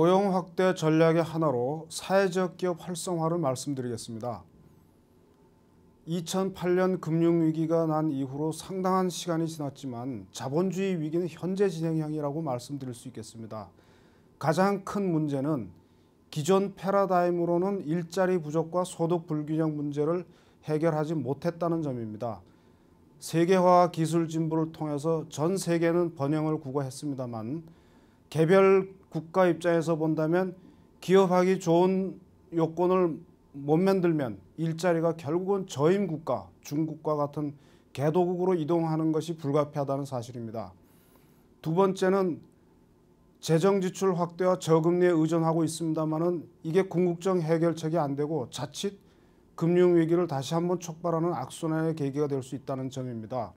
고용 확대 전략의 하나로 사회적 기업 활성화를 말씀드리겠습니다. 2008년 금융위기가 난 이후로 상당한 시간이 지났지만 자본주의 위기는 현재 진행형이라고 말씀드릴 수 있겠습니다. 가장 큰 문제는 기존 패러다임으로는 일자리 부족과 소득 불균형 문제를 해결하지 못했다는 점입니다. 세계화 기술 진보를 통해서 전 세계는 번영을 구가했습니다만 개별 국가 입장에서 본다면 기업하기 좋은 요건을 못 만들면 일자리가 결국은 저임 국가, 중국과 같은 개도국으로 이동하는 것이 불가피하다는 사실입니다. 두 번째는 재정 지출 확대와 저금리에 의존하고 있습니다만은 이게 궁극적 해결책이 안 되고 자칫 금융 위기를 다시 한번 촉발하는 악순환의 계기가 될 수 있다는 점입니다.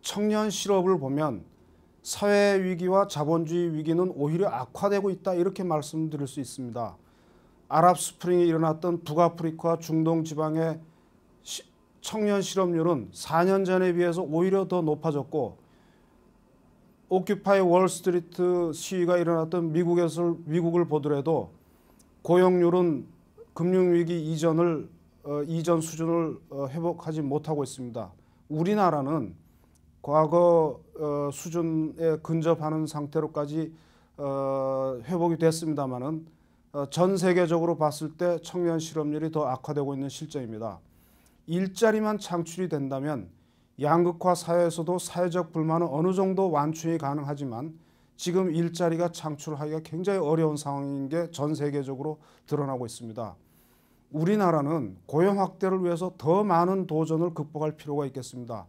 청년 실업을 보면 사회 위기와 자본주의 위기는 오히려 악화되고 있다 이렇게 말씀드릴 수 있습니다. 아랍 스프링이 일어났던 북아프리카 중동 지방의 청년 실업률은 4년 전에 비해서 오히려 더 높아졌고 오큐파이 월스트리트 시위가 일어났던 미국에서 미국을 보더라도 고용률은 금융위기 이전을 어, 이전 수준을 어, 회복하지 못하고 있습니다. 우리나라는 과거 어, 수준에 근접하는 상태로까지 어, 회복이 됐습니다마는 어, 전 세계적으로 봤을 때 청년 실업률이 더 악화되고 있는 실정입니다. 일자리만 창출이 된다면 양극화 사회에서도 사회적 불만은 어느 정도 완충이 가능하지만 지금 일자리가 창출하기가 굉장히 어려운 상황인 게 전 세계적으로 드러나고 있습니다. 우리나라는 고용 확대를 위해서 더 많은 도전을 극복할 필요가 있겠습니다.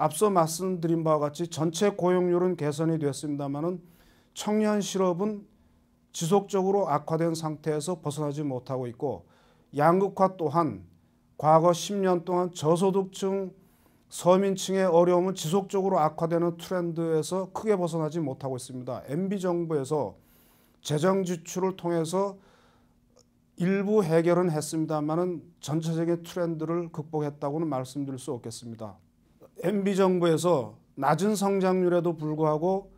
앞서 말씀드린 바와 같이 전체 고용률은 개선이 됐습니다마는 청년 실업은 지속적으로 악화된 상태에서 벗어나지 못하고 있고 양극화 또한 과거 10년 동안 저소득층 서민층의 어려움은 지속적으로 악화되는 트렌드에서 크게 벗어나지 못하고 있습니다. MB 정부에서 재정 지출을 통해서 일부 해결은 했습니다만은 전체적인 트렌드를 극복했다고는 말씀드릴 수 없겠습니다. MB 정부에서 낮은 성장률에도 불구하고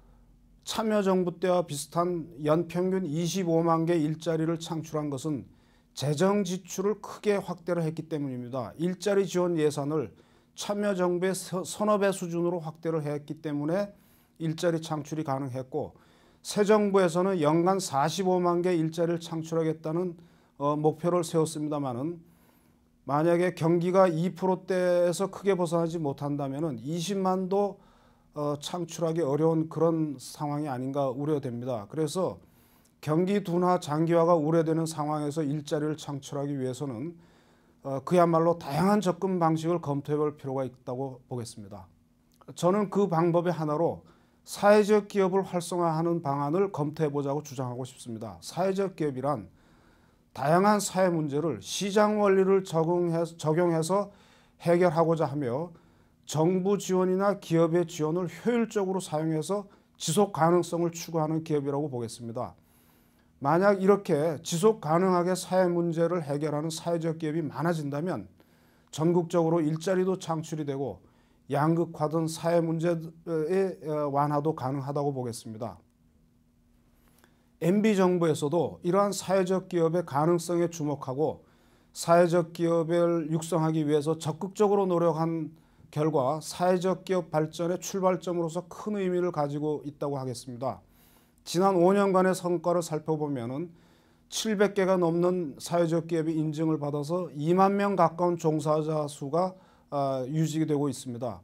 참여정부 때와 비슷한 연평균 25만 개 일자리를 창출한 것은 재정 지출을 크게 확대를 했기 때문입니다. 일자리 지원 예산을 참여정부의 서너 배 수준으로 확대를 했기 때문에 일자리 창출이 가능했고 새 정부에서는 연간 45만 개 일자리를 창출하겠다는 어, 목표를 세웠습니다마는 만약에 경기가 2%대에서 크게 벗어나지 못한다면 20만도 어, 창출하기 어려운 그런 상황이 아닌가 우려됩니다. 그래서 경기 둔화 장기화가 우려되는 상황에서 일자리를 창출하기 위해서는 어, 그야말로 다양한 접근 방식을 검토해 볼 필요가 있다고 보겠습니다. 저는 그 방법의 하나로 사회적 기업을 활성화하는 방안을 검토해 보자고 주장하고 싶습니다. 사회적 기업이란 다양한 사회 문제를 시장 원리를 적용해서, 적용해서 해결하고자 하며 정부 지원이나 기업의 지원을 효율적으로 사용해서 지속 가능성을 추구하는 기업이라고 보겠습니다. 만약 이렇게 지속 가능하게 사회 문제를 해결하는 사회적 기업이 많아진다면 전국적으로 일자리도 창출이 되고 양극화된 사회 문제의 완화도 가능하다고 보겠습니다. MB 정부에서도 이러한 사회적 기업의 가능성에 주목하고 사회적 기업을 육성하기 위해서 적극적으로 노력한 결과 사회적 기업 발전의 출발점으로서 큰 의미를 가지고 있다고 하겠습니다. 지난 5년간의 성과를 살펴보면 700개가 넘는 사회적 기업이 인증을 받아서 2만 명 가까운 종사자 수가 아, 유지되고 있습니다.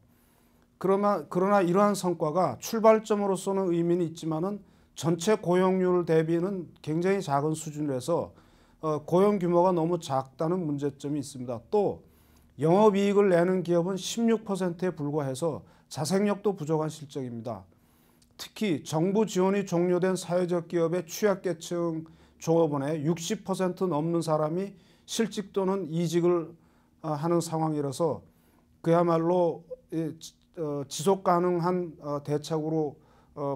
그러나, 그러나 이러한 성과가 출발점으로서는 의미는 있지만은 전체 고용률 대비는 굉장히 작은 수준이라서 어, 고용 규모가 너무 작다는 문제점이 있습니다. 또 영업이익을 내는 기업은 16%에 불과해서 자생력도 부족한 실정입니다. 특히 정부 지원이 종료된 사회적 기업의 취약계층 종업원의 60% 넘는 사람이 실직 또는 이직을 어, 하는 상황이라서 그야말로 어, 지속 가능한 어, 대책으로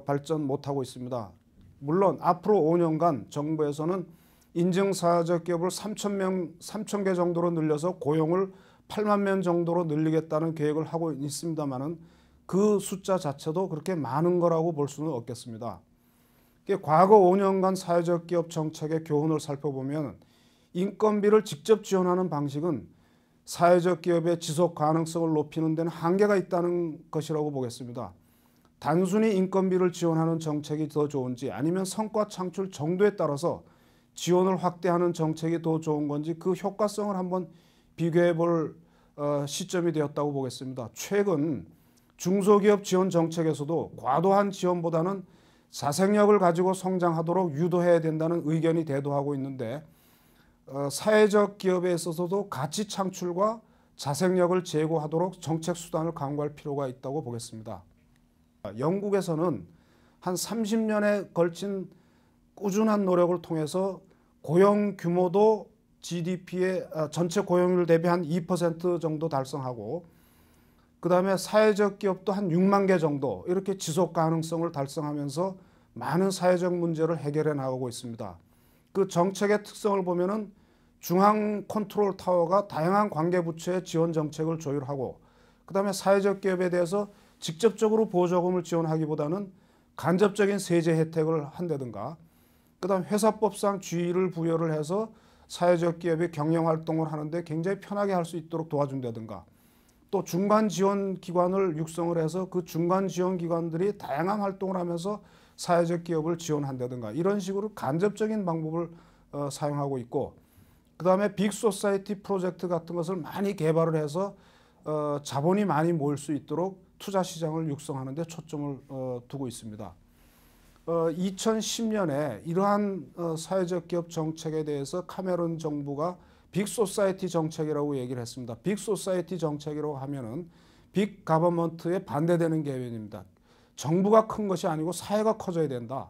발전 못하고 있습니다. 물론 앞으로 5년간 정부에서는 인증사회적 기업을 3천 명, 3천 개 정도로 늘려서 고용을 8만 명 정도로 늘리겠다는 계획을 하고 있습니다만은 그 숫자 자체도 그렇게 많은 거라고 볼 수는 없겠습니다. 과거 5년간 사회적 기업 정책의 교훈을 살펴보면 인건비를 직접 지원하는 방식은 사회적 기업의 지속 가능성을 높이는 데는 한계가 있다는 것이라고 보겠습니다. 단순히 인건비를 지원하는 정책이 더 좋은지 아니면 성과 창출 정도에 따라서 지원을 확대하는 정책이 더 좋은 건지 그 효과성을 한번 비교해 볼 어, 시점이 되었다고 보겠습니다. 최근 중소기업 지원 정책에서도 과도한 지원보다는 자생력을 가지고 성장하도록 유도해야 된다는 의견이 대두하고 있는데 어, 사회적 기업에 있어서도 가치 창출과 자생력을 제고하도록 정책 수단을 강구할 필요가 있다고 보겠습니다. 영국에서는 한 30년에 걸친 꾸준한 노력을 통해서 고용 규모도 GDP의 아, 전체 고용률 대비 한 2% 정도 달성하고 그 다음에 사회적 기업도 한 6만 개 정도 이렇게 지속 가능성을 달성하면서 많은 사회적 문제를 해결해 나가고 있습니다. 그 정책의 특성을 보면은 중앙 컨트롤 타워가 다양한 관계 부처의 지원 정책을 조율하고 그 다음에 사회적 기업에 대해서 직접적으로 보조금을 지원하기보다는 간접적인 세제 혜택을 한다든가 그다음 회사법상 주의를 부여를 해서 사회적 기업이 경영 활동을 하는데 굉장히 편하게 할 수 있도록 도와준다든가 또 중간 지원 기관을 육성을 해서 그 중간 지원 기관들이 다양한 활동을 하면서 사회적 기업을 지원한다든가 이런 식으로 간접적인 방법을 어, 사용하고 있고 그 다음에 빅소사이티 프로젝트 같은 것을 많이 개발을 해서 어, 자본이 많이 모일 수 있도록 투자 시장을 육성하는 데 초점을 어, 두고 있습니다. 어, 2010년에 이러한 어, 사회적 기업 정책에 대해서 카메론 정부가 빅소사이티 정책이라고 얘기를 했습니다. 빅소사이티 정책이라고 하면은 빅 가버먼트에 반대되는 개념입니다. 정부가 큰 것이 아니고 사회가 커져야 된다.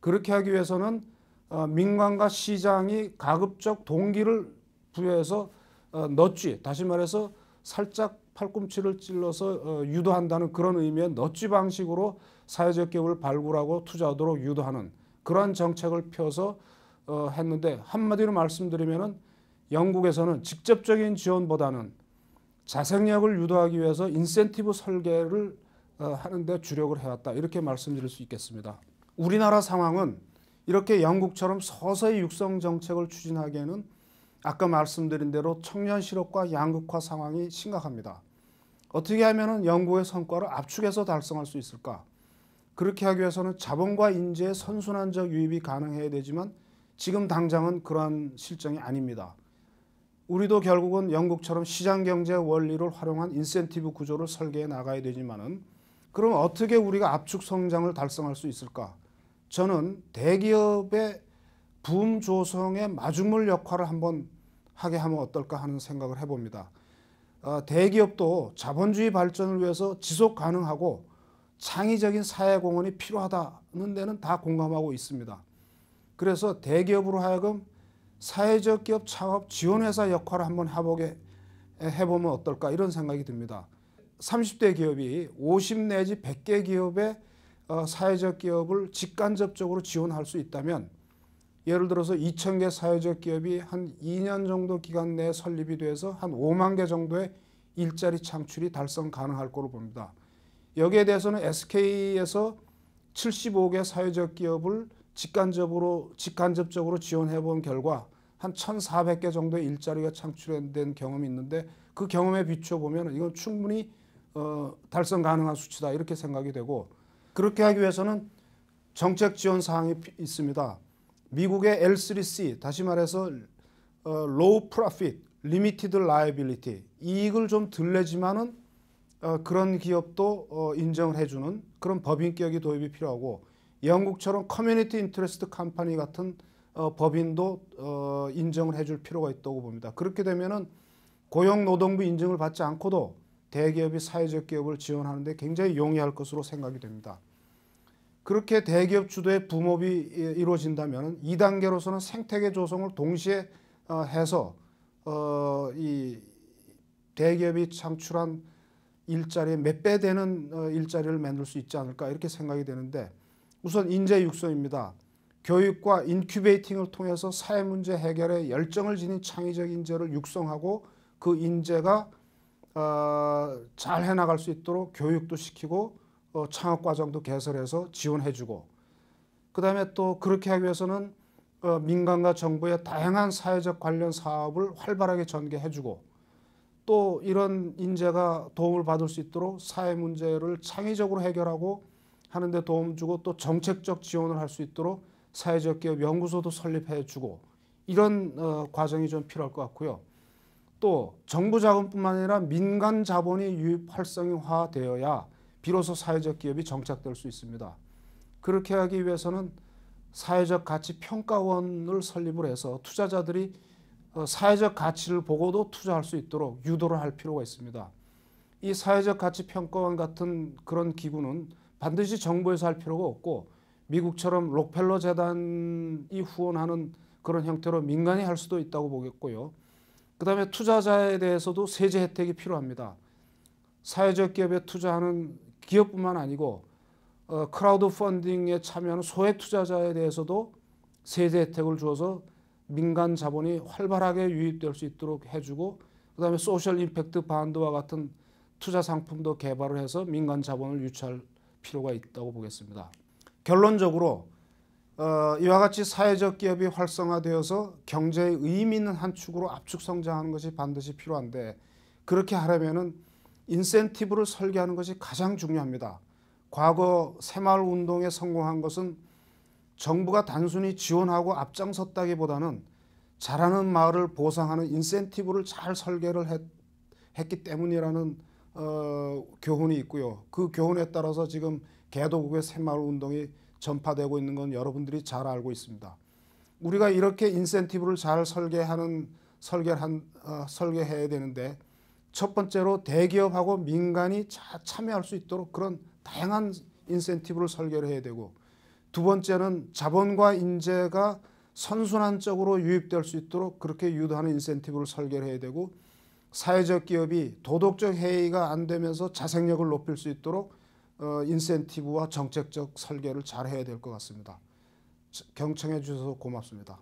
그렇게 하기 위해서는 어, 민간과 시장이 가급적 동기를 부여해서 어, 넛쥐, 다시 말해서 살짝 팔꿈치를 찔러서 어, 유도한다는 그런 의미의 넛쥐 방식으로 사회적 기업을 발굴하고 투자하도록 유도하는 그러한 정책을 펴서 어, 했는데 한마디로 말씀드리면은 영국에서는 직접적인 지원보다는 자생력을 유도하기 위해서 인센티브 설계를 어, 하는데 주력을 해왔다 이렇게 말씀드릴 수 있겠습니다. 우리나라 상황은 이렇게 영국처럼 서서히 육성 정책을 추진하기에는 아까 말씀드린 대로 청년 실업과 양극화 상황이 심각합니다. 어떻게 하면 영국의 성과를 압축해서 달성할 수 있을까? 그렇게 하기 위해서는 자본과 인재의 선순환적 유입이 가능해야 되지만 지금 당장은 그러한 실정이 아닙니다. 우리도 결국은 영국처럼 시장 경제 원리를 활용한 인센티브 구조를 설계해 나가야 되지만은 그럼 어떻게 우리가 압축 성장을 달성할 수 있을까? 저는 대기업의 붐 조성의 마중물 역할을 한번 하게 하면 어떨까 하는 생각을 해봅니다. 어, 대기업도 자본주의 발전을 위해서 지속 가능하고 창의적인 사회공헌이 필요하다는 데는 다 공감하고 있습니다. 그래서 대기업으로 하여금 사회적 기업 창업 지원회사 역할을 한번 해보게 해보면 어떨까 이런 생각이 듭니다. 30대 기업이 50 내지 100개 기업의 어, 사회적 기업을 직간접적으로 지원할 수 있다면 예를 들어서 2,000개 사회적 기업이 한 2년 정도 기간 내에 설립이 돼서 한 5만 개 정도의 일자리 창출이 달성 가능할 거로 봅니다. 여기에 대해서는 SK에서 75개 사회적 기업을 직간접으로 직간접적으로 지원해 본 결과 한 1,400개 정도의 일자리가 창출된 경험이 있는데 그 경험에 비추어 보면 이건 충분히 어, 달성 가능한 수치다 이렇게 생각이 되고 그렇게 하기 위해서는 정책 지원 사항이 있습니다. 미국의 L3C 다시 말해서 어, Low Profit, Limited Liability 이익을 좀덜 내지만은 어, 그런 기업도 어, 인정을 해주는 그런 법인격이 도입이 필요하고 영국처럼 커뮤니티 인트레스트 컴퍼니 같은 어, 법인도 어, 인정을 해줄 필요가 있다고 봅니다. 그렇게 되면은 고용노동부 인증을 받지 않고도 대기업이 사회적 기업을 지원하는데 굉장히 용이할 것으로 생각이 됩니다. 그렇게 대기업 주도의 붐업이 이루어진다면 2단계로서는 생태계 조성을 동시에 어, 해서 어, 이 대기업이 창출한 일자리의 몇 배 되는 어, 일자리를 만들 수 있지 않을까 이렇게 생각이 되는데 우선 인재 육성입니다. 교육과 인큐베이팅을 통해서 사회 문제 해결에 열정을 지닌 창의적 인재를 육성하고 그 인재가 어, 잘 해나갈 수 있도록 교육도 시키고 어, 창업 과정도 개설해서 지원해주고 그 다음에 또 그렇게 하기 위해서는 어, 민간과 정부의 다양한 사회적 관련 사업을 활발하게 전개해주고 또 이런 인재가 도움을 받을 수 있도록 사회 문제를 창의적으로 해결하고 하는데 도움 주고 또 정책적 지원을 할 수 있도록 사회적 기업 연구소도 설립해주고 이런 어, 과정이 좀 필요할 것 같고요. 또 정부 자금뿐만 아니라 민간 자본이 유입 활성화되어야 비로소 사회적 기업이 정착될 수 있습니다. 그렇게 하기 위해서는 사회적 가치 평가원을 설립을 해서 투자자들이 어, 사회적 가치를 보고도 투자할 수 있도록 유도를 할 필요가 있습니다. 이 사회적 가치 평가원 같은 그런 기구는 반드시 정부에서 할 필요가 없고 미국처럼 록펠러 재단이 후원하는 그런 형태로 민간이 할 수도 있다고 보겠고요. 그 다음에 투자자에 대해서도 세제 혜택이 필요합니다. 사회적 기업에 투자하는 기업뿐만 아니고 어, 크라우드 펀딩에 참여하는 소액 투자자에 대해서도 세제 혜택을 주어서 민간 자본이 활발하게 유입될 수 있도록 해주고 그다음에 소셜 임팩트 반드와 같은 투자 상품도 개발을 해서 민간 자본을 유치할 필요가 있다고 보겠습니다. 결론적으로 어, 이와 같이 사회적 기업이 활성화되어서 경제의 의미 있는 한 축으로 압축 성장하는 것이 반드시 필요한데 그렇게 하려면은 인센티브를 설계하는 것이 가장 중요합니다. 과거 새마을 운동에 성공한 것은 정부가 단순히 지원하고 앞장섰다기보다는 잘하는 마을을 보상하는 인센티브를 잘 설계를 했, 했기 때문이라는 어, 교훈이 있고요. 그 교훈에 따라서 지금 개도국의 새마을 운동이 전파되고 있는 건 여러분들이 잘 알고 있습니다. 우리가 이렇게 인센티브를 잘 설계하는 설계한 어, 설계해야 되는데 첫 번째로 대기업하고 민간이 자, 참여할 수 있도록 그런 다양한 인센티브를 설계를 해야 되고 두 번째는 자본과 인재가 선순환적으로 유입될 수 있도록 그렇게 유도하는 인센티브를 설계를 해야 되고 사회적 기업이 도덕적 해이가 안 되면서 자생력을 높일 수 있도록 어, 인센티브와 정책적 설계를 잘 해야 될 것 같습니다. 경청해 주셔서 고맙습니다.